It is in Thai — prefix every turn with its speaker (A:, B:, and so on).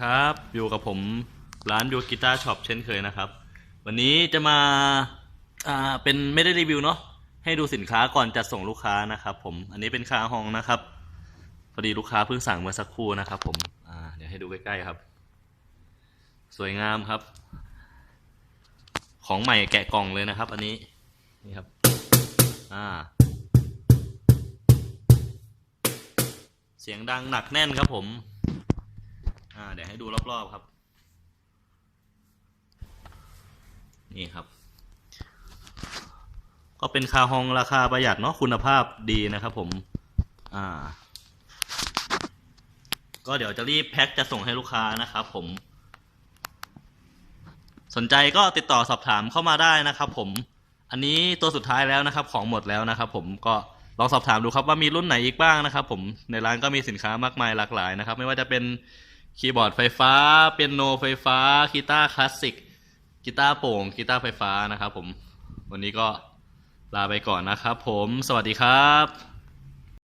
A: ครับอยู่กับผมร้านยูกีตาร์ช็อปเช่นเคยนะครับ วันนี้จะมาอ่าเป็นไม่ได้รีวิวเนาะให้ดูสินค้าก่อนจัดส่งลูกค้านะครับ ผมอันนี้เป็นคาฮองนะครับพอดีลูกค้าเพิ่งสั่งเมื่อสักครู่นะครับผมอ่าเดี๋ยวให้ดูใกล้ๆครับ สวยงามครับ ของใหม่แกะกล่องเลยนะครับ อันนี้นี่ครับอ่าเสียงดังหนักแน่นครับผม เดี๋ยวให้ดูรอบๆครับ นี่ครับ ก็เป็นคาฮองราคาประหยัดเนาะคุณภาพดีนะครับผม อ่า ก็เดี๋ยวจะรีบแพ็คจะส่งให้ลูกค้านะครับผม สนใจก็ติดต่อสอบถามเข้ามาได้นะครับผม อันนี้ตัวสุดท้ายแล้วนะครับ ของหมดแล้วนะครับผมก็ลองสอบถามดูครับว่ามีรุ่นไหนอีกบ้างนะครับ ผมในร้านก็มีสินค้ามากมายหลากหลายนะครับ ไม่ว่าจะเป็น คีย์บอร์ดไฟฟ้า เปียโนไฟฟ้ากีตาร์คลาสสิกกีตาร์โปร่งกีตาร์ไฟฟ้านะครับผม วันนี้ก็ลาไปก่อนนะครับผม สวัสดีครับ